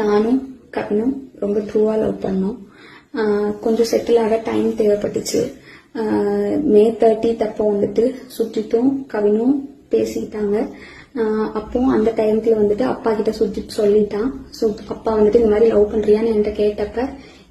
நானும் கவினும் ரொம்ப ட்ரூவாக லவ் பண்ணோம். கொஞ்சம் செட்டில் ஆக டைம் தேவைப்பட்டுச்சு. மே தேர்ட்டி தப்போ வந்துட்டு சுஜித்தும் கவினும் பேசிக்கிட்டாங்க. அப்போ அந்த டைம்ல வந்துட்டு அப்பா கிட்ட சுஜித் சொல்லிட்டான். ஸோ அப்பா வந்துட்டு இந்த மாதிரி லவ் பண்றியான்னு என்கிட்ட கேட்டப்ப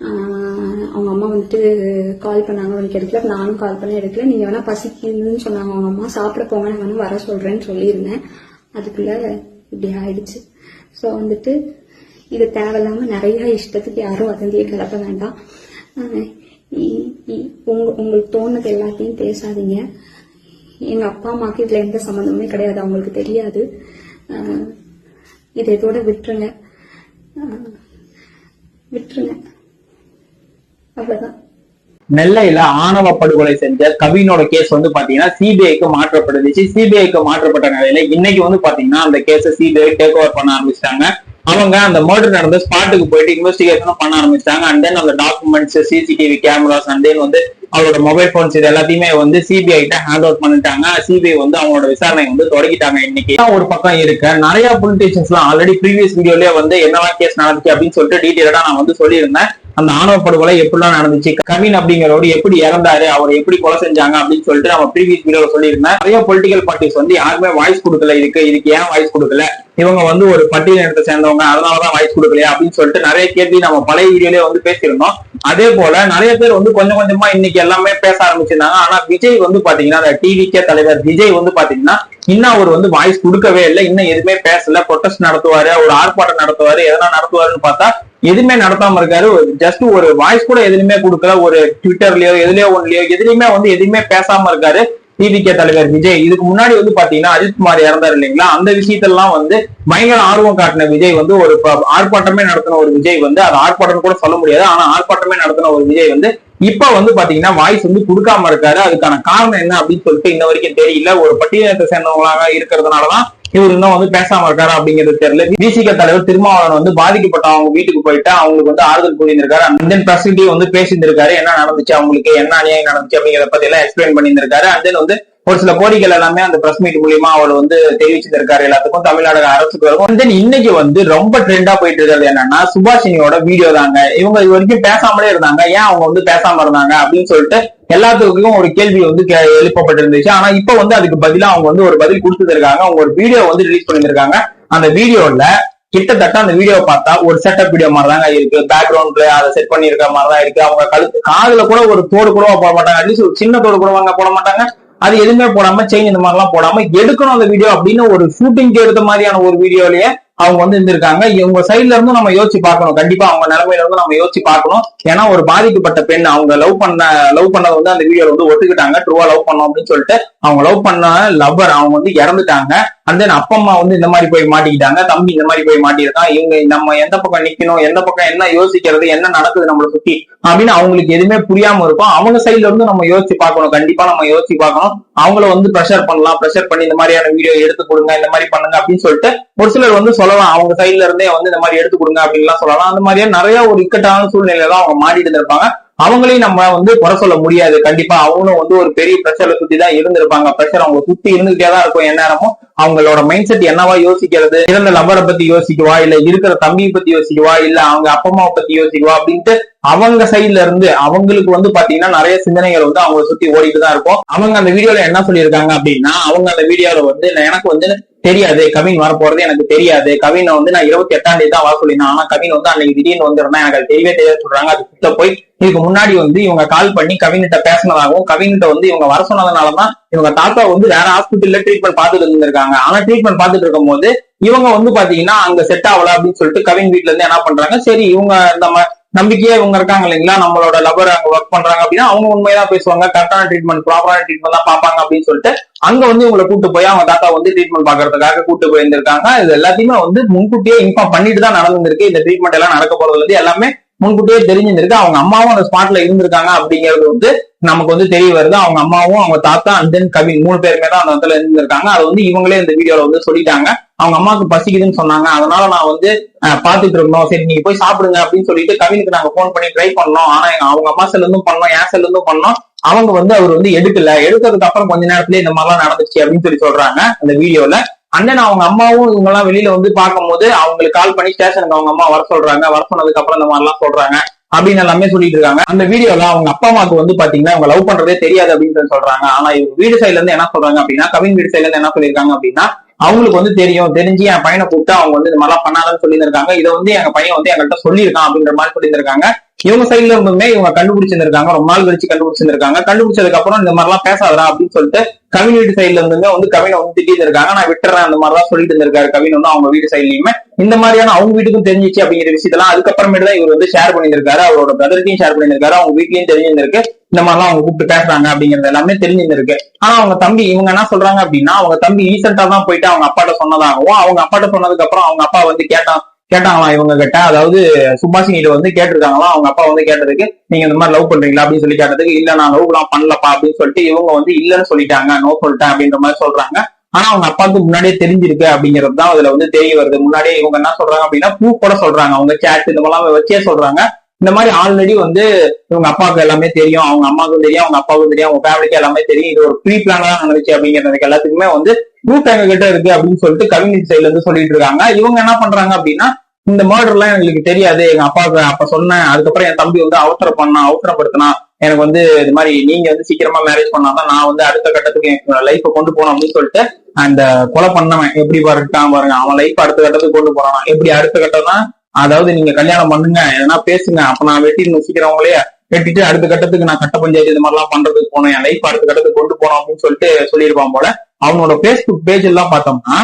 அவங்க அம்மா வந்துட்டு கால் பண்ணாங்க உனக்கு எடுக்கல. நானும் கால் பண்ண எடுக்கல. நீங்க வேணா பசிக்குதுன்னு சொன்னாங்க அவங்க அம்மா. சாப்பிட போங்க. நான் வேணா வர சொல்றேன்னு சொல்லியிருந்தேன். அதுக்குள்ள இப்படி ஆயிடுச்சு. ஸோ வந்துட்டு இது தேவையில்லாம நிறைய இஷ்டத்துக்கு யாரும் வதந்தியை கிளப்ப வேண்டாம். இ- இ- உங்க- உங்களுக்கு தோணுது எல்லாத்தையும் பேசாதீங்க. எங்க அப்பா அம்மாக்கு இதுல எந்த சம்மந்தமுமே கிடையாது. அவங்களுக்கு தெரியாது. இதை இதோட விட்டுருங்க. விட்டுருங்க. அவ்வளவுதான். நெல்லையில ஆணவ படுகொலை செஞ்ச கவினோட கேஸ் வந்து பாத்தீங்கன்னா சிபிஐக்கு மாற்றப்பட்டுச்சு சிபிஐக்கு மாற்றப்பட்ட நிலையில இன்னைக்கு வந்து பாத்தீங்கன்னா அந்த கேஸ சிபிஐ டேக் ஓவர் பண்ண ஆரம்பிச்சிட்டாங்க. அவங்க அந்த மர்டர் நடந்த ஸ்பாட்டுக்கு போயிட்டு இன்வெஸ்டிகேஷனும் பண்ண ஆரம்பிச்சிட்டாங்க. அண்ட் தென் அந்த documents CCTV cameras and then வந்து அவரோட மொபைல் போன்ஸ் இது எல்லாத்தையுமே வந்து சிபிஐ கிட்ட ஹேண்ட் அவுட் பண்ணிட்டாங்க. சிபிஐ வந்து அவங்களோட விசாரணை வந்து தொடங்கிட்டாங்க இன்னைக்கு. ஒரு பக்கம் இருக்க. நிறைய பொலிட்டீஷியன்ஸ் எல்லாம் ஆல்ரெடி ப்ரீவியஸ் வீடியோலயே வந்து என்னெல்லாம் கேஸ் நடந்துச்சு அப்படின்னு சொல்லிட்டு டீட்டெயிலா நான் வந்து சொல்லியிருந்தேன். அந்த ஆணவ படுகொலை எப்படிலாம் நடந்துச்சு? கவின் அப்படிங்கிறவர் எப்படி இறந்தாரு? அவர் எப்படி கொலை செஞ்சாங்க? அப்படின்னு சொல்லிட்டு நம்ம ப்ரீவியஸ் வீடியோல சொல்லியிருந்தேன். நிறைய பொலிட்டிக்கல் பார்ட்டிஸ் வந்து யாருமே வாய்ஸ் கொடுக்கல. இதுக்கு இதுக்கு ஏன் வாய்ஸ் கொடுக்கல? இவங்க வந்து ஒரு பட்டியல் இனத்தை சேர்ந்தவங்க. அதனாலதான் வாய்ஸ் கொடுக்கலையா? அப்படின்னு சொல்லிட்டு நிறைய கேள்வி நம்ம பழைய வீடியோலயே வந்து பேசியிருந்தோம். அதே போல நிறைய பேர் வந்து கொஞ்சம் கொஞ்சமா இன்னைக்கு எல்லாமே பேச ஆரம்பிச்சிருந்தாங்க. ஆனா விஜய் வந்து பாத்தீங்கன்னா அந்த டிவிகே தலைவர் விஜய் வந்து பாத்தீங்கன்னா இன்னும் அவர் வந்து வாய்ஸ் கொடுக்கவே இல்லை. இன்னும் எதுவுமே பேசல. ப்ரொட்டஸ்ட் நடத்துவாரு. ஒரு ஆர்ப்பாட்டம் நடத்துவாரு. எதனா நடத்துவாருன்னு பார்த்தா எதுவுமே நடத்தாம இருக்காரு. ஜஸ்ட் ஒரு வாய்ஸ் கூட எதுலையுமே கொடுக்கல. ஒரு ட்விட்டர்லயோ எதுலயோ ஒன்லயோ எதுலயுமே வந்து எதுவுமே பேசாம இருக்காரு டிவிகே தலைவர் விஜய். இதுக்கு முன்னாடி வந்து பாத்தீங்கன்னா அஜித்குமார் இறந்தாரு இல்லைங்களா? அந்த விஷயத்தெல்லாம் வந்து பயங்கர ஆர்வம் காட்டின விஜய் வந்து ஒரு ப- ஆர்ப்பாட்டமே நடத்தின ஒரு விஜய் வந்து அது ஆர்ப்பாட்டம் கூட சொல்ல முடியாது. ஆனா ஆர்ப்பாட்டமே நடத்தின ஒரு விஜய் வந்து இப்ப வந்து பாத்தீங்கன்னா வாய்ஸ் வந்து கொடுக்காம இருக்காரு. அதுக்கான காரணம் என்ன அப்படின்னு சொல்லிட்டு இன்ன வரைக்கும் தெரியல. ஒரு பட்டியலத்தை சேர்ந்தவங்களாக இருக்கிறதுனாலதான் இவர் இன்னும் வந்து பேசாம இருக்காரு அப்படிங்கிறது தெரியல. விசிக தலைவர் திருமாவளவன் வந்து பாதிக்கப்பட்ட அவங்க வீட்டுக்கு போயிட்டு அவங்களுக்கு வந்து ஆறுதல் கூறியிருந்திருக்காரு. அண்ட் தென் பிரசிட்டி வந்து பேசியிருந்திருக்காரு. என்ன நடந்துச்சு? அவங்களுக்கு என்ன அநியாயம் நடந்துச்சு அப்படிங்கிறத பத்தி எல்லாம் எக்ஸ்பிளைன் பண்ணியிருந்திருக்காரு. அண்ட் தென் வந்து ஒரு சில கோரிக்கைகள் எல்லாமே அந்த பிரஸ் மீட் மூலியமா அவர் வந்து தெரிவிச்சிருக்காரு எல்லாத்துக்கும் தமிழ்நாடு அரசுக்கு வரும். தென் இன்னைக்கு வந்து ரொம்ப ட்ரெண்டா போயிட்டு இருக்கிறது என்னன்னா சுபாஷினியோட வீடியோ தாங்க. இவங்க இது வரைக்கும் பேசாமலே இருந்தாங்க. ஏன் அவங்க வந்து பேசாம இருந்தாங்க அப்படின்னு சொல்லிட்டு எல்லாத்துக்கும் ஒரு கேள்வி வந்து கே- எழுப்பப்பட்டிருந்துச்சு. ஆனா இப்ப வந்து அதுக்கு பதிலா அவங்க வந்து ஒரு பதில் கொடுத்துருக்காங்க. அவங்க ஒரு வீடியோ வந்து ரிலீஸ் பண்ணியிருக்காங்க. அந்த வீடியோல கிட்டத்தட்ட அந்த வீடியோ பார்த்தா ஒரு செட்டப் வீடியோ மாதிரி தாங்க இருக்கு பேக்ரவுண்ட்ல அதை செட் பண்ணிருக்க மாதிரி தான் இருக்கு. அவங்க கழுத்து காதுல கூட ஒரு தோடு கூட போட மாட்டாங்க. அட்லீஸ்ட் ஒரு சின்ன தோடு கூட வாங்க போட மாட்டாங்க. அது எதுவுமே போடாம செயின் இந்த மாதிரிலாம் போடாம எடுக்கணும் அந்த வீடியோ அப்படின்னு ஒரு ஷூட்டிங்க்கு எடுத்த மாதிரியான ஒரு வீடியோலயே அவங்க வந்து இருந்திருக்காங்க. இவங்க சைட்ல இருந்தும் நம்ம யோசிச்சு பார்க்கணும். கண்டிப்பா அவங்க நிலைமையில இருந்து நம்ம யோசிச்சு பார்க்கணும். ஏன்னா ஒரு பாதிக்கப்பட்ட பெண் அவங்க லவ் பண்ண லவ் பண்ணது வந்து அந்த வீடியோல வந்து ஒத்துக்கிட்டாங்க. ட்ரூவா லவ் பண்ணோம் அப்படின்னு சொல்லிட்டு அவங்க லவ் பண்ண லவ்வர் அவங்க வந்து இறந்துட்டாங்க. அண்ட் தென் அப்பா அம்மா வந்து இந்த மாதிரி போய் மாட்டிக்கிட்டாங்க. தம்பி இந்த மாதிரி போய் மாட்டிருக்கான் இவங்க நம்ம எந்த பக்கம் நிக்கணும்? எந்த பக்கம் என்ன யோசிக்கிறது? என்ன நடக்குது நம்மளை சுத்தி? அப்படின்னு அவங்களுக்கு எதுவுமே புரியாம இருக்கும் அவங்க சைட்ல இருந்து நம்ம யோசிச்சு பார்க்கணும். கண்டிப்பா நம்ம யோசிச்சு பார்க்கணும். அவங்கள வந்து ப்ரெஷர் பண்ணலாம். ப்ரெஷர் பண்ணி இந்த மாதிரியான வீடியோ எடுத்து கொடுங்க. இந்த மாதிரி பண்ணுங்க அப்படின்னு சொல்லிட்டு ஒரு சிலர் வந்து சொல்லலாம். அவங்க சைட்ல இருந்தே வந்து இந்த மாதிரி எடுத்து கொடுங்க அப்படின்லாம் சொல்லலாம். அந்த மாதிரியே நிறைய ஒரு இக்கட்டான சூழ்நிலையில தான் அவங்க மாட்டிட்டு இருந்திருப்பாங்க. அவங்களையும் நம்ம வந்து குறை சொல்ல முடியாது. கண்டிப்பா அவங்களும் வந்து ஒரு பெரிய ப்ரெஷர்ல சுத்தி தான் இருந்திருப்பாங்க. ப்ரெஷர் அவங்க சுத்தி இருந்துகிட்டே தான் இருக்கும் எந்நேரமும் அவங்களோட மைண்ட் செட் என்னவா யோசிக்கிறது? இறந்த நபரை பத்தி யோசிக்குவா? இல்ல இருக்கிற தம்பியை பத்தி யோசிக்குவா? இல்ல அவங்க அப்பா அம்மாவை பத்தி யோசிக்குவா? அப்படின்ட்டு அவங்க சைடுல இருந்து அவங்களுக்கு வந்து பாத்தீங்கன்னா நிறைய சிந்தனைகள் வந்து அவங்களை சுத்தி ஓடிட்டு தான் இருக்கும். அவங்க அந்த வீடியோல என்ன சொல்லியிருக்காங்க அப்படின்னா அவங்க அந்த வீடியோல வந்து எனக்கு வந்து தெரியாது. கவின் வர போறது எனக்கு தெரியாது. கவினை வந்து நான் இருபத்தி எட்டாம் தேதி தான் வர சொல்லியிருந்தேன். ஆனா கவின் வந்து அன்னைக்கு திடீர்னு வந்துருந்தா எனக்கு அது தெரியவே தெரியாது சொல்றாங்க. அது கிட்ட போய் இதுக்கு முன்னாடி வந்து இவங்க கால் பண்ணி கவின்கிட்ட பேசினதாகவும் கவின்கிட்ட வந்து இவங்க வர சொன்னதுனாலதான் இவங்க தாத்தா வந்து வேற ஹாஸ்பிட்டல்ல ட்ரீட்மெண்ட் பார்த்துட்டு இருந்திருக்காங்க. ஆனா ட்ரீட்மெண்ட் பார்த்துட்டு இருக்கும் போது இவங்க வந்து பாத்தீங்கன்னா அங்க செட் ஆகல அப்படின்னு சொல்லிட்டு கவின் வீட்டுல இருந்து என்ன பண்றாங்க? சரி இவங்க நம்ம நம்பிக்கையே இவங்க இருக்காங்க இல்லைங்களா? நம்மளோட லவர் அங்க ஒர்க் பண்றாங்க அப்படின்னா அவங்க உண்மையதான் பேசுவாங்க. கரெக்டான ட்ரீட்மெண்ட் ப்ராப்பரான ட்ரீட்மெண்ட் தான் பாப்பாங்க அப்படின்னு சொல்லிட்டு அங்க வந்து இவங்களை கூட்டு போய் அவங்க தாத்தா வந்து ட்ரீட்மெண்ட் பாக்குறதுக்காக கூட்டு போயிருந்திருக்காங்க. இது எல்லாத்தையுமே வந்து முன்கூட்டியே இன்ஃபார்ம் பண்ணிட்டு தான் நடந்திருக்கு இந்த ட்ரீட்மெண்ட் எல்லாம் நடக்க போறது வந்து எல்லாமே முன்கூட்டியே தெரிஞ்சிருக்கு அவங்க அம்மாவும் அந்த ஸ்பாட்ல இருந்திருக்காங்க அப்படிங்கிறது வந்து நமக்கு வந்து தெரிய வருது. அவங்க அம்மாவும் அவங்க தாத்தா அண்ட் தென் கவின் மூணு பேருமே தான் அந்த இடத்துல இருந்திருக்காங்க. அது வந்து இவங்களே இந்த வீடியோல வந்து சொல்லிட்டாங்க. அவங்க அம்மாவுக்கு பசிக்குதுன்னு சொன்னாங்க. அதனால நான் வந்து பாத்துட்டு இருந்தோம் சரி நீங்க போய் சாப்பிடுங்க அப்படின்னு சொல்லிட்டு கவினுக்கு நாங்க ஃபோன் பண்ணி ட்ரை பண்ணோம். ஆனா எங்க- அவங்க அம்மா செல்ல இருந்தும் பண்ணோம் என் செல்ல இருந்தும் பண்ணோம். அவங்க வந்து அவர் வந்து எடுக்கல. எடுத்ததுக்கு அப்புறம் கொஞ்ச நேரத்துல இந்த மாதிரிலாம் நடந்துச்சு அப்படின்னு சொல்லி சொல்றாங்க அந்த வீடியோல. அண்ணன் அவங்க அம்மாவும் இவங்க எல்லாம் வெளியில வந்து பார்க்கும்போது அவங்களுக்கு கால் பண்ணி ஸ்டேஷனுக்கு அவங்க அம்மா வர சொல்றாங்க. வர சொன்னதுக்கு அப்புறம் இந்த மாதிரிலாம் சொல்றாங்க. அப்படின்னு எல்லாமே சொல்லிட்டு இருக்காங்க. அந்த வீடியோல அவங்க அப்பா அம்மாவுக்கு வந்து பாத்தீங்கன்னா அவங்க லவ் பண்றதே தெரியாது அப்படின்னு சொல்லி சொல்றாங்க. ஆனா இவங்க வீடு சைடுல இருந்து என்ன சொல்றாங்க அப்படின்னா கவின் வீடு சைடுல இருந்து என்ன சொல்லியிருக்காங்க அப்படின்னா அவங்களுக்கு வந்து தெரியும். தெரிஞ்சு என் பையனை கூப்பிட்டு அவங்க வந்து இந்த மாதிரிலாம் பண்ணாதன்னு சொல்லியிருக்காங்க இதை வந்து எங்க பையன் வந்து எங்கள்கிட்ட சொல்லியிருக்கான் அப்படின்ற மாதிரி சொல்லியிருக்காங்க இவங்க சைடுல இருந்துமே இவங்க கண்டுபிடிச்சிருந்திருக்காங்க. ரொம்ப நாள் கழிச்சு கண்டுபிடிச்சிருந்திருக்காங்க. கண்டுபிடிச்சதுக்கு அப்புறம் இந்த மாதிரிலாம் பேசாதா அப்படின்னு சொல்லிட்டு கவின் வீட்டு சைடுல இருந்துமே வந்து கவினை வந்து திட்டிட்டு இருக்காங்க. நான் விட்டுறேன் அந்த மாதிரிலாம் சொல்லிட்டு இருந்திருக்காரு கவின் வந்து அவங்க வீட்டு சைட்லயுமே இந்த மாதிரியான அவங்க வீட்டுக்கும் தெரிஞ்சிச்சு அப்படிங்கிற விஷயத்தெல்லாம் அதுக்கப்புறமேட்டு தான் இவர் வந்து ஷேர் பண்ணியிருக்காரு அவரோட பிரதர்த்தையும் ஷேர் பண்ணியிருக்காரு அவங்க வீட்லயும் தெரிஞ்சிருந்திருக்கு. இந்த மாதிரிலாம் அவங்க கூப்பிட்டு பேசுறாங்க அப்படிங்கிறது எல்லாமே தெரிஞ்சிருந்திருக்கு. ஆனா அவங்க தம்பி இவங்க என்ன சொல்றாங்க அப்படின்னா அவங்க தம்பி ரீசெண்டா தான் போயிட்டு அவங்க அப்பாட்ட சொன்னதாகவும் அவங்க அப்பாட்ட சொன்னதுக்கு அப்புறம் அவங்க அப்பா வந்து கேட்டான் கேட்டாங்களாம் இவங்க கிட்ட அதாவது சுபாஷினிட்ட வந்து கேட்டிருக்காங்களாம் அவங்க அப்பா வந்து கேட்டதுக்கு நீங்க இந்த மாதிரி லவ் பண்றீங்களா? அப்படின்னு சொல்லி கேட்டதுக்கு இல்ல நான் லவ் எல்லாம் பண்ணலப்பா அப்படின்னு சொல்லிட்டு இவங்க வந்து இல்லன்னு சொல்லிட்டாங்க நோ சொல்லிட்டேன் அப்படின்ற மாதிரி சொல்றாங்க. ஆனா அவங்க அப்பாவுக்கு முன்னாடியே தெரிஞ்சிருக்கு அப்படிங்கிறது தான் அதுல வந்து தெரிய வருது. முன்னாடியே இவங்க என்ன சொல்றாங்க அப்படின்னா பூ கூட சொல்றாங்க. அவங்க சேட் இந்த மாதிரிலாம் வச்சே சொல்றாங்க. இந்த மாதிரி ஆல்ரெடி வந்து இவங்க அப்பாவுக்கு எல்லாமே தெரியும் அவங்க அம்மாவுக்கும் தெரியும் அவங்க அப்பாவுக்கும் தெரியும் அவங்க ஃபேமிலிக்கு எல்லாமே தெரியும். இது ஒரு ப்ரீ பிளானா நடந்துச்சு அப்படிங்கிறதுக்கு எல்லாத்துக்குமே வந்து ரூட் எங்க கிட்ட இருக்கு அப்படின்னு சொல்லிட்டு கவிஞர் சைட்ல இருந்து சொல்லிட்டு இருக்காங்க. இவங்க என்ன பண்றாங்க அப்படின்னா இந்த மர்டர் எல்லாம் எங்களுக்கு தெரியாது. எங்க அப்பாவுக்கு அப்ப சொன்னேன். அதுக்கப்புறம் என் தம்பி வந்து அவசரம் பண்ணான் அவசரப்படுத்தினா எனக்கு வந்து இது மாதிரி நீங்க வந்து சீக்கிரமா மேரேஜ் பண்ணாதான் நான் வந்து அடுத்த கட்டத்துக்கு என் லைஃப்பை கொண்டு போகணும் அப்படின்னு சொல்லிட்டு அந்த கொலை பண்ணவன் எப்படி பாருட்டான் பாருங்க. அவன் லைஃப் அடுத்த கட்டத்துக்கு கொண்டு போறான். எப்படி அடுத்த கட்டம் தான் அதாவது நீங்க கல்யாணம் பண்ணுங்க. எதனா பேசுங்க. அப்ப நான் வெட்டிடணும் சீக்கிரவங்களே வெட்டிட்டு அடுத்த கட்டத்துக்கு நான் கட்ட பஞ்சாயத்து இது மாதிரிலாம் பண்றதுக்கு போனேன். என் லைஃப் அடுத்த கட்டத்துக்கு கொண்டு போனோம் அப்படின்னு சொல்லிட்டு சொல்லியிருப்பான் போல. அவனோட பேஸ்புக் பேஜ் எல்லாம் பார்த்தோம்னா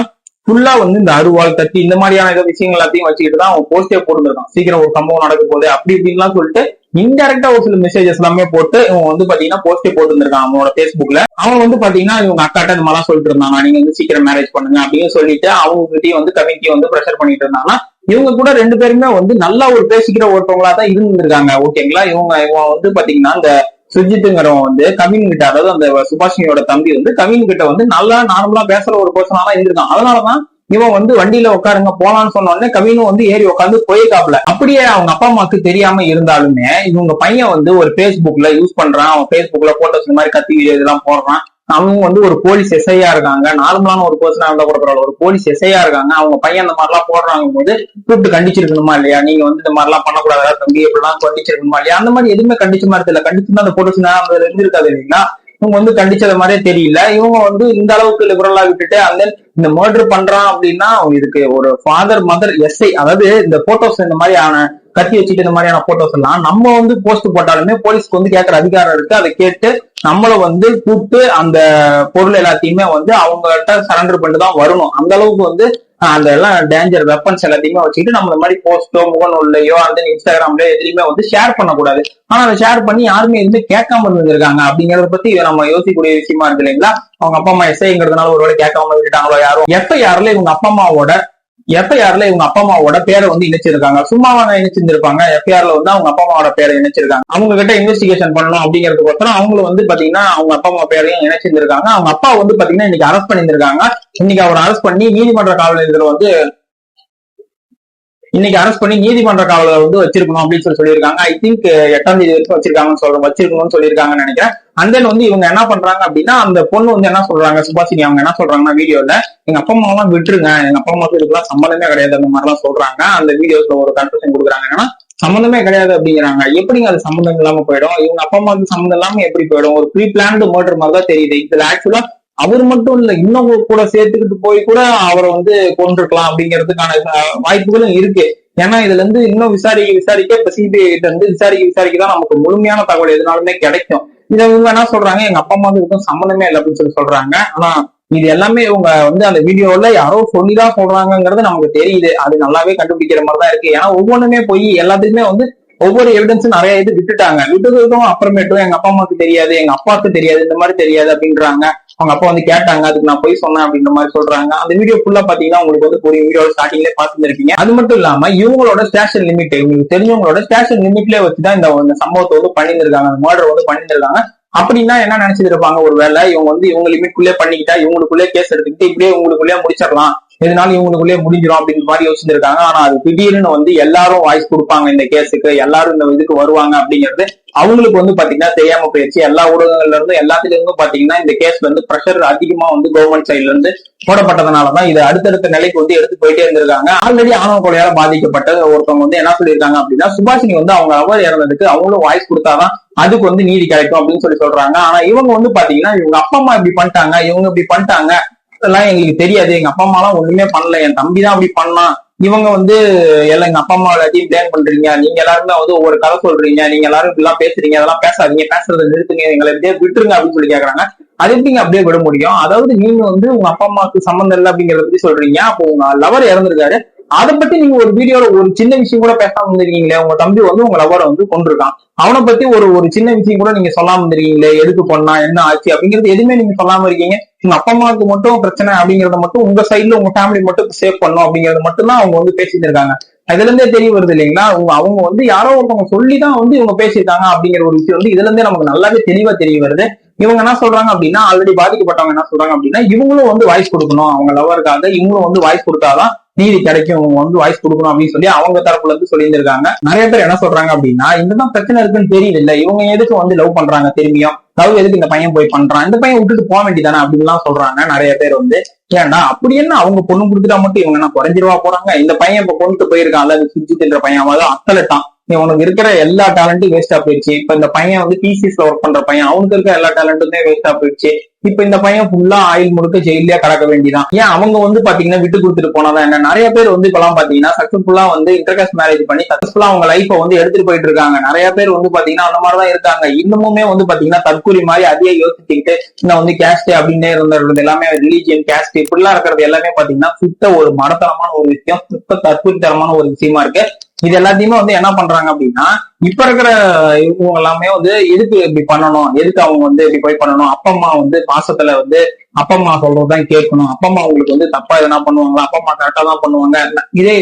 ஃபுல்லா வந்து இந்த அருவாள் தட்டி இந்த மாதிரியான ஏதோ விஷயங்கள் எல்லாத்தையும் வச்சுக்கிட்டு தான் அவன் போஸ்டே போட்டுருக்கான் சீக்கிரம் ஒரு சம்பவம் நடக்க போகுது. அப்படி இப்படின்லாம் சொல்லிட்டு இன்டெரக்டா ஒரு சில மெசேஜஸ் எல்லாமே போட்டு இவன் வந்து பாத்தீங்கன்னா போஸ்டே போட்டு போட்டுருக்கான் அவனோட பேஸ்புக்ல அவன் வந்து பாத்தீங்கன்னா இவங்க அக்காட்ட இந்த மாதிரிலாம் சொல்லிட்டு இருந்தாங்க நீங்க வந்து சீக்கிரம் மேரேஜ் பண்ணுங்க அப்படின்னு சொல்லிட்டு அவங்க கிட்டயும் வந்து கமிட்டி வந்து ப்ரெஷர் பண்ணிட்டு இருந்தாங்கன்னா இவங்க கூட ரெண்டு பேருமே வந்து நல்லா ஒரு பேசிக்கிற ஒருத்தவங்களா தான் இருந்திருக்காங்க. ஓகேங்களா இவங்க இவன் வந்து பாத்தீங்கன்னா இந்த சுஜித்துங்கிறவன் வந்து கவின் கிட்ட அதாவது அந்த சுபாஷினியோட தம்பி வந்து கவின் கிட்ட வந்து நல்லா நார்மலா பேசுற ஒரு பர்சனா தான் இருந்திருக்கான். அதனாலதான் இவன் வந்து வண்டியில உட்காருங்க போலான்னு சொன்ன உடனே கவினும் வந்து ஏறி உட்காந்து போயிருக்காப்ல அப்படியே அவங்க அப்பா அம்மாக்கு தெரியாம இருந்தாலுமே இவங்க பையன் வந்து ஒரு பேஸ்புக்ல யூஸ் பண்றான். அவன் பேஸ்புக்ல போட்டோஸ் இந்த மாதிரி கத்தி வீடியோ இதெல்லாம் போடுறான். அவங்க வந்து ஒரு போலீஸ் எஸ்ஐயா இருக்காங்க. நார்மலான ஒரு பர்சனா இருந்தா கூட பரவாயில்ல. ஒரு போலீஸ் எஸ்ஐயா இருக்காங்க. அவங்க பையன் இந்த மாதிரிலாம் போடுறாங்க போது கூப்பிட்டு கண்டிச்சிருக்கணுமா இல்லையா? நீங்க வந்து இந்த மாதிரிலாம் பண்ணக்கூடாது. தம்பி எப்படிலாம் கண்டிச்சிருக்கணுமா இல்லையா? அந்த மாதிரி எதுவுமே கண்டிச்ச மாதிரி தெரியல. கண்டிச்சுன்னா அந்த போட்டோஸ் அதுல இருந்திருக்காது இல்லைங்களா? இவங்க வந்து கண்டிச்சத மாதிரியே தெரியல. இவங்க வந்து இந்த அளவுக்கு லிபரலா விட்டுட்டு அந்த இந்த மர்டர் பண்றான் அப்படின்னா இதுக்கு ஒரு ஃபாதர் மதர் எஸ்ஐ அதாவது இந்த போட்டோஸ் இந்த மாதிரியான கத்தி வச்சுட்டு இந்த மாதிரியான போட்டோஸ் எல்லாம் நம்ம வந்து போஸ்ட் போட்டாலுமே போலீஸ்க்கு வந்து கேட்கற அதிகாரம் இருக்கு. அதை கேட்டு நம்மள வந்து கூப்பிட்டு அந்த பொருள் எல்லாத்தையுமே வந்து அவங்ககிட்ட சரண்டர் பண்ணிட்டு தான் வரணும். அந்த அளவுக்கு வந்து அந்த எல்லாம் டேஞ்சர் வெப்பன்ஸ் எல்லாத்தையுமே வச்சுக்கிட்டு நம்ம இந்த மாதிரி போஸ்டோ முகநூல்லையோ அந்த இன்ஸ்டாகிராம்லயோ எதுலையுமே வந்து ஷேர் பண்ணக்கூடாது. ஆனா அதை ஷேர் பண்ணி யாருமே எதுவுமே கேட்காம இருந்திருக்காங்க அப்படிங்கறத பத்தி நம்ம யோசிக்கக்கூடிய விஷயமா இருக்கு இல்லைங்களா? அவங்க அப்பா அம்மா எஸ்ஐங்கிறதுனால ஒருவேளை கேட்காம விட்டுட்டாங்களோ யாரும் எஃப்ஐஆர்ல இவங்க அப்பா அம்மாவோட எஃப்ஐஆர்ல இவங்க அப்பா அம்மாவோட பேரை வந்து இணைச்சிருக்காங்க. சும்மாவா இணைச்சிருந்திருப்பாங்க. எஃப்ஐஆர்ல வந்து அவங்க அப்பா அம்மாவோட பேரை இணைச்சிருக்காங்க. அவங்க கிட்ட இன்வெஸ்டிகேஷன் பண்ணணும் அப்படிங்கிறதுக்கோசரம் அவங்களும் வந்து பாத்தீங்கன்னா அவங்க அப்பா அம்மா பேரையும் இணைச்சிருந்திருக்காங்க. அவங்க அப்பா வந்து பாத்தீங்கன்னா இன்னைக்கு அரெஸ்ட் பண்ணியிருந்திருக்காங்க. இன்னைக்கு அவர் அரெஸ்ட் பண்ணி நீதிமன்ற காவல் வந்து இன்னைக்கு அரெஸ்ட் பண்ணி நீதிமன்ற காவலில் வந்து வச்சிருக்கணும் அப்படின்னு சொல்லி சொல்லியிருக்காங்க. ஐ திங்க் எட்டாம் தேதி வரைக்கும் வச்சிருக்காங்கன்னு சொல்ற வச்சிருக்கணும்னு சொல்லியிருக்காங்கன்னு நினைக்கிறேன். அண்ட் தென் வந்து இவங்க என்ன பண்றாங்க அப்படின்னா அந்த பொண்ணு வந்து என்ன சொல்றாங்க சுபாஷினி அவங்க என்ன சொல்றாங்கன்னா வீடியோல எங்க அப்பா அம்மா எல்லாம் விட்டுருங்க. எங்க அப்பா அம்மாவுக்கு இதுக்கெல்லாம் சம்மந்தமே கிடையாது அந்த மாதிரிலாம் சொல்றாங்க. அந்த வீடியோஸ்ல ஒரு கன்ஃபர்ஷன் கொடுக்குறாங்க. என்னன்னா சம்மந்தமே கிடையாது அப்படிங்கிறாங்க. எப்படிங்க அது சம்மந்தம் இல்லாம போயிடும்? இவங்க அப்பா அம்மாவுக்கு சம்மந்தம் இல்லாம எப்படி போயிடும்? ஒரு ப்ரீ பிளான்டு மர்டர் மாதிரி தான் தெரியுது. இதுல ஆக்சுவலா அவர் மட்டும் இல்ல இன்னும் கூட சேர்த்துக்கிட்டு போய் கூட அவரை வந்து கொண்டிருக்கலாம் அப்படிங்கிறதுக்கான வாய்ப்புகளும் இருக்கு. ஏன்னா இதுல இருந்து இன்னும் விசாரிக்க விசாரிக்க இப்ப சிபிஐ கிட்ட இருந்து விசாரிக்க விசாரிக்க தான் நமக்கு முழுமையான தகவல் எதுனாலுமே கிடைக்கும். இதை இவங்க என்ன சொல்றாங்க? எங்க அப்பா அம்மாவுக்கு இதுக்கும் சம்மந்தமே இல்லை அப்படின்னு சொல்லி சொல்றாங்க. ஆனா இது எல்லாமே இவங்க வந்து அந்த வீடியோல யாரோ சொல்லிதான் சொல்றாங்கிறது நமக்கு தெரியுது. அது நல்லாவே கண்டுபிடிக்கிற மாதிரி தான் இருக்கு. ஏன்னா ஒவ்வொன்றுமே போய் எல்லாத்துக்குமே வந்து ஒவ்வொரு எவிடன்ஸும் நிறைய இது விட்டுட்டாங்க. விட்டதுக்கும் அப்புறமேட்டும் எங்க அப்பா அம்மாவுக்கு தெரியாது எங்க அப்பாவுக்கு தெரியாது இந்த மாதிரி தெரியாது அப்படின்றாங்க. அவங்க அப்பா வந்து கேட்டாங்க அதுக்கு நான் போய் சொன்னேன் அப்படின்ற மாதிரி சொல்றாங்க. அந்த வீடியோ ஃபுல்லா பாத்தீங்கன்னா உங்களுக்கு வந்து ஒரு வீடியோ ஸ்டார்டிங்ல பாத்துருக்கீங்க அது மட்டும் இல்லாம இவங்களோட ஸ்டேஷன் லிமிட் இவங்களுக்கு தெரிஞ்சவங்களோட ஸ்டேஷன் லிமிட்லயே வச்சுதான் இந்த இந்த சம்பவத்தை வந்து பண்ணியிருக்காங்க அந்த மர்டர் வந்து பண்ணியிருக்காங்க அப்படின்னா என்ன நினைச்சிட்டு இருப்பாங்க? ஒரு வேலை இவங்க வந்து இவங்க லிமிட்குள்ளே பண்ணிக்கிட்டா இவங்களுக்குள்ளே கேஸ் எடுத்துக்கிட்டு இப்படியே இவங்களுக்குள்ளே முடிச்சிடலாம். இதனால இவங்களுக்குள்ளே முடிஞ்சிடும் அப்படின்ற மாதிரி யோசிச்சிருக்காங்க. ஆனா அது திடீர்னு வந்து எல்லாரும் வாய்ஸ் கொடுப்பாங்க இந்த கேஸுக்கு எல்லாரும் இந்த இதுக்கு வருவாங்க அப்படிங்கிறது அவங்களுக்கு வந்து பாத்தீங்கன்னா தெரியாம போயிடுச்சு எல்லா ஊடகங்கள்ல இருந்து எல்லாத்துல இருந்தும் பாத்தீங்கன்னா இந்த கேஸ்ல வந்து ப்ரெஷர் அதிகமா வந்து கவர்மெண்ட் சைட்ல இருந்து போடப்பட்டதுனாலதான் இது அடுத்தடுத்த நிலைக்கு வந்து எடுத்து போயிட்டே இருந்திருக்காங்க. ஆல்ரெடி ஆணவ கொலையால பாதிக்கப்பட்ட ஒருத்தவங்க வந்து என்ன சொல்லியிருக்காங்க அப்படின்னா சுபாஷினி வந்து அவங்க அவர் இறந்ததுக்கு அவங்களும் வாய்ஸ் கொடுத்தாதான் அதுக்கு வந்து நீதி கிடைக்கும் அப்படின்னு சொல்லி சொல்றாங்க. ஆனா இவங்க வந்து பாத்தீங்கன்னா இவங்க அப்பா அம்மா இப்படி பண்ணிட்டாங்க இவங்க இப்படி பண்ணிட்டாங்க எல்லாம் எங்களுக்கு தெரியாது. எங்க அப்பா அம்மா எல்லாம் ஒண்ணுமே பண்ணல. என் தம்பி தான் அப்படி பண்ணான் இவங்க வந்து எல்லாம் எங்க அப்பா அம்மா எல்லாத்தையும் பிளேம் பண்றீங்க. நீங்க எல்லாருமே வந்து ஒவ்வொரு கதை சொல்றீங்க. நீங்க எல்லாரும் இப்படிலாம் பேசுறீங்க. அதெல்லாம் பேசாதீங்க. பேசுறதை நிறுத்துங்க. எங்களை இப்படியே விட்டுருங்க அப்படின்னு சொல்லி கேக்குறாங்க. அது எப்படிங்க அப்படியே விட முடியும்? அதாவது நீங்க வந்து உங்க அப்பா அம்மாவுக்கு சம்மந்தம் இல்லை அப்படிங்கறத பத்தி சொல்றீங்க. அப்போ உங்க லவர் இறந்துருக்காரு. அதை பத்தி நீங்க ஒரு வீடியோல ஒரு சின்ன விஷயம் கூட பேசாம இருந்திருக்கீங்களே? உங்க தம்பி வந்து உங்க லவரை வந்து கொண்டிருக்கான் அவனை பத்தி ஒரு ஒரு சின்ன விஷயம் கூட நீங்க சொல்லாம இருந்திருக்கீங்களே? எதுக்கு பண்ணா என்ன ஆச்சு? அப்படிங்கிறது எதுவுமே நீங்க சொல்லாம இருக்கீங்க. உங்க அப்பா அம்மாவுக்கு மட்டும் பிரச்சனை அப்படிங்கறத மட்டும் உங்க சைடுல உங்க ஃபேமிலி மட்டும் சேவ் பண்ணும் அப்படிங்கறது மட்டும் தான் அவங்க வந்து பேசிட்டு இருக்காங்க. அதுல இருந்தே தெரிய வருது இல்லைங்களா? உங்க அவங்க வந்து யாரோ ஒருத்தவங்க சொல்லிதான் வந்து இவங்க பேசியிருக்காங்க அப்படிங்கிற ஒரு விஷயம் வந்து இதுல இருந்தே நமக்கு நல்லாவே தெளிவா தெரிய வருது. இவங்க என்ன சொல்றாங்க அப்படின்னா ஆல்ரெடி பாதிக்கப்பட்டவங்க என்ன சொல்றாங்க அப்படின்னா இவங்களும் வந்து வாய்ஸ் கொடுக்கணும். அவங்க லவருக்காக இவங்களும் வந்து வாய்ஸ் கொடுத்தாதான் நீதி கிடைக்கும். இவங்க வந்து வாய்ஸ் கொடுக்கணும் அப்படின்னு சொல்லி அவங்க தரப்புல இருந்து சொல்லியிருந்திருக்காங்க. நிறைய பேர் என்ன சொல்றாங்க அப்படின்னா இதுதான் பிரச்சனை இருக்குன்னு தெரியல இல்ல இவங்க எதுக்கு வந்து லவ் பண்றாங்க திரும்பியும்? லவ் எதுக்கு இந்த பையன் போய் பண்றான்? இந்த பையன் விட்டுட்டு போக வேண்டியதானே? அப்படின்லாம் சொல்றாங்க நிறைய பேர் வந்து. ஏன்டா அப்படி என்ன அவங்க பொண்ணு கொடுத்துட்டா மட்டும் இவங்க என்ன குறைஞ்சிருவா போறாங்க? இந்த பையன் இப்ப கொண்டு போயிருக்கான்ல சுஜித் என்ற பையன் அத்தலட்டான். நீ உனக்கு இருக்கிற எல்லா டேலண்ட்டும் வேஸ்டா போயிடுச்சு. இப்ப இந்த பையன் வந்து டிசிஸ்ல ஒர்க் பண்ற பையன் அவனுக்கு இருக்கிற எல்லா டேலண்ட்டுமே வேஸ்டா போயிடுச்சு. இப்ப இந்த பையன் ஃபுல்லா ஆயில் முழுக்க ஜெயிலே கடக்க வேண்டியதான் ஏன் அவங்க வந்து பாத்தீங்கன்னா விட்டு கொடுத்துட்டு போனாதான் என்ன? நிறைய பேர் வந்து இப்பெல்லாம் பாத்தீங்கன்னா சக்சஸ்ஃபுல்லா வந்து இன்டர்காஸ்ட் மேரேஜ் பண்ணி சக்சஸ்ஃபுல்லா அவங்க லைஃப வந்து எடுத்துட்டு போயிட்டு இருக்காங்க. நிறைய பேர் வந்து பாத்தீங்கன்னா அந்த மாதிரிதான் இருக்காங்க. இன்னமுமே வந்து பாத்தீங்கன்னா தற்கூரி மாதிரி அதையே யோசிச்சுக்கிட்டு நான் வந்து கேஸ்ட் அப்படின்னே இருந்தது எல்லாமே ரிலீஜியன் கேஸ்ட் இப்படிலாம் இருக்கிறது எல்லாமே பாத்தீங்கன்னா சுத்த ஒரு மடத்தனமான ஒரு விஷயம் சுத்த தற்கூரித்தனமான ஒரு விஷயமா இருக்கு. இது எல்லாத்தையுமே வந்து என்ன பண்றாங்க அப்படின்னா இப்ப இருக்கிற இவங்க எல்லாமே வந்து எதுக்கு இப்படி பண்ணணும்? எதுக்கு அவங்க வந்து இப்படி போய் பண்ணணும்? அப்பா அம்மா வந்து பாசத்துல வந்து அப்ப அம்மா சொல்றதுதான் கேட்கணும். அப்பம்மா உங்களுக்கு வந்து தப்பா எதனா பண்ணுவாங்களா? அப்பா அம்மா கரெக்டா தான் பண்ணுவாங்க. இதே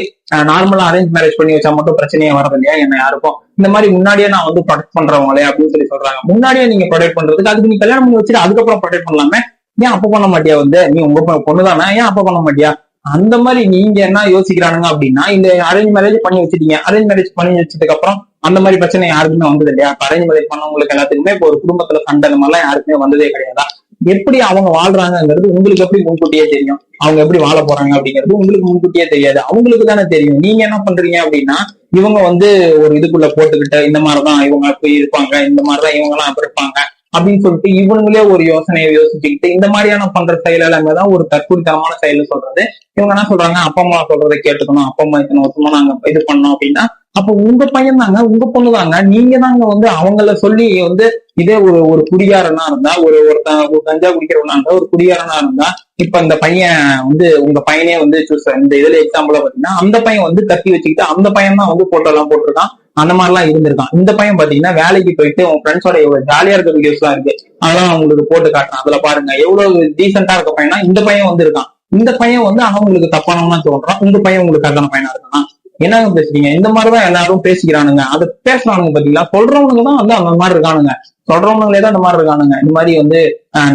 நார்மலா அரேஞ்ச் மேரேஜ் பண்ணி வச்சா மட்டும் பிரச்சனையே வரது இல்லையா? என்ன யாருக்கும்? இந்த மாதிரி முன்னாடியே நான் வந்து ப்ரொடெக்ட் பண்றவங்களே அப்படின்னு சொல்லி சொல்றாங்க. முன்னாடியே நீங்க ப்ரொடெக்ட் பண்றதுக்கு அதுக்கு நீ கல்யாணம் பண்ணி வச்சுட்டு அதுக்கப்புறம் ப்ரொடெக்ட் பண்ணலாமே? ஏன் அப்ப பண்ண மாட்டியா வந்து? நீ உங்க பொண்ணுதானே? ஏன் அப்ப பண்ண மாட்டியா? அந்த மாதிரி நீங்க என்ன யோசிக்கிறானுங்க அப்படின்னா இந்த அரேஞ்ச் மேரேஜ் பண்ணி வச்சிட்டீங்க. அரேஞ்ச் மேரேஜ் பண்ணி வச்சதுக்கு அப்புறம் அந்த மாதிரி பிரச்சனை யாருக்குமே வந்தது இல்லையா? அரேஞ்ச் மேரேஜ் பண்ணவங்களுக்கு எல்லாத்துக்குமே இப்போ ஒரு குடும்பத்துல சண்டை அந்த மாதிரிலாம் யாருக்குமே வந்ததே கிடையாதா? எப்படி அவங்க வாழ்றாங்கங்கிறது உங்களுக்கு எப்படி முன்கூட்டியே தெரியும். அவங்க எப்படி வாழ போறாங்க அப்படிங்கிறது உங்களுக்கு முன்கூட்டியே தெரியாது. அவங்களுக்கு தானே தெரியும். நீங்க என்ன பண்றீங்க அப்படின்னா இவங்க வந்து ஒரு இதுக்குள்ள போட்டுக்கிட்ட இந்த மாதிரிதான் இவங்க போய் இருப்பாங்க இந்த மாதிரிதான் இவங்க எல்லாம் இருப்பாங்க. அப்படின்னு சொல்லிட்டு இவங்களே ஒரு யோசனையை யோசிச்சுக்கிட்டு இந்த மாதிரியான பண்ற செயல் எல்லாமே தான் ஒரு தற்கொலைத்தனமான செயல் சொல்றது. இவங்க என்ன சொல்றாங்க? அப்பா அம்மா சொல்றதை கேட்டுக்கணும். அப்பா அம்மா இத்தனை வருஷமா நாங்க இது பண்ணோம் அப்படின்னா அப்ப உங்க பையன் தாங்க உங்க பொண்ணு தாங்க நீங்க தாங்க வந்து அவங்கள சொல்லி வந்து இதே ஒரு ஒரு குடியாரனா இருந்தா ஒரு ஒருத்தன் ஒரு கஞ்சா குடிக்கிறவனா இருந்தா ஒரு குடியாரனா இருந்தா இப்ப இந்த பையன் வந்து உங்க பையனே வந்து சூஸ் இந்த இதுல எக்ஸாம்பிளா பாத்தீங்கன்னா அந்த பையன் வந்து கத்தி வச்சுக்கிட்டு அந்த பையன் தான் வந்து போட்டோ எல்லாம் போட்டிருக்கான். அந்த மாதிரிலாம் இருந்திருக்கான். இந்த பையன் பாத்தீங்கன்னா வேலைக்கு போயிட்டு உன் ஃப்ரெண்ட்ஸோட எவ்வளவு ஜாலியா இருக்க வீடியோஸ் எல்லாம் இருக்கு. அதெல்லாம் அவங்களுக்கு உங்களுக்கு போட்டு காட்டுறேன். அதுல பாருங்க எவ்வளவு டீசென்டா இருக்க பையனா இந்த பையன் வந்து இருக்கான் இந்த பையன் வந்து அவன் உங்களுக்கு தப்பானவனா தோன்றான் இந்த பையன் உங்களுக்கு கரெக்டான பையனா இருக்கான்? என்னங்க பேசுறீங்க? இந்த மாதிரிதான் எல்லாரும் பேசிக்கிறானுங்க. அதை பேசுறானுங்க பாத்தீங்களா? சொல்றவனுங்க தான் வந்து அந்த மாதிரி இருக்கானுங்க. சொல்றவனுங்களே தான் இந்த மாதிரி இருக்கானுங்க. இந்த மாதிரி வந்து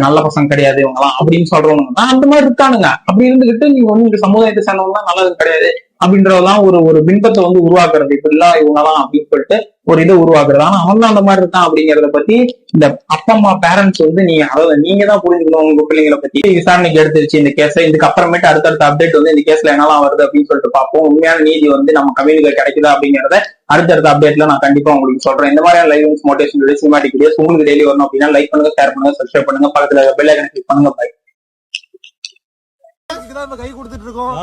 நல்ல பசங்க கிடையாது இவங்கலாம் அப்படின்னு சொல்றவனுங்க தான் அந்த மாதிரி இருக்கானுங்க. அப்படி இருந்துகிட்டு நீங்க வந்து சமுதாயத்தை சேர்ந்தவங்க நல்லது கிடையாது. அப்படின்றதெல்லாம் ஒரு ஒரு பின்பத்தை வந்து உருவாக்குறது. இப்படி எல்லாம் இவங்கலாம் அப்படின்னு சொல்லிட்டு ஒரு இதை உருவாக்குறது. ஆனா அவன் தான் அந்த மாதிரி இருக்கான் அப்படிங்கறத பத்தி இந்த அப்பா அம்மா பேரண்ட்ஸ் வந்து நீங்க அதாவது நீங்க தான் புரிஞ்சுக்கணும் உங்க பிள்ளைங்களை பத்தி. விசாரணைக்கு எடுத்துருச்சு இந்த கேஸை இதுக்கு அப்புறமேட்டு அடுத்தடுத்த அப்டேட் வந்து இந்த கேஸ்ல என்னலாம் வருது அப்படின்னு சொல்லிட்டு பார்ப்போம். உண்மையான நீதி வந்து நம்ம கம்யூனிகேட் கிடைக்குதா அப்படிங்கறத அடுத்தடுத்த அப்டேட்ல நான் கண்டிப்பா உங்களுக்கு சொல்றேன். இந்த மாதிரியான லைவ் மோட்டிவேஷன் சினிமாட்டிக் வீடியோஸ் உங்களுக்கு டெய்லி வரணும் அப்படின்னா லைக் பண்ணுங்க ஷேர் பண்ணுங்க சப்ஸ்கிரைப் பண்ணுங்க பக்கத்துல பெல் ஐக்கனை கிளிக் பண்ணுங்க. பை கை கொடுத்துட்டு இருக்கோம்.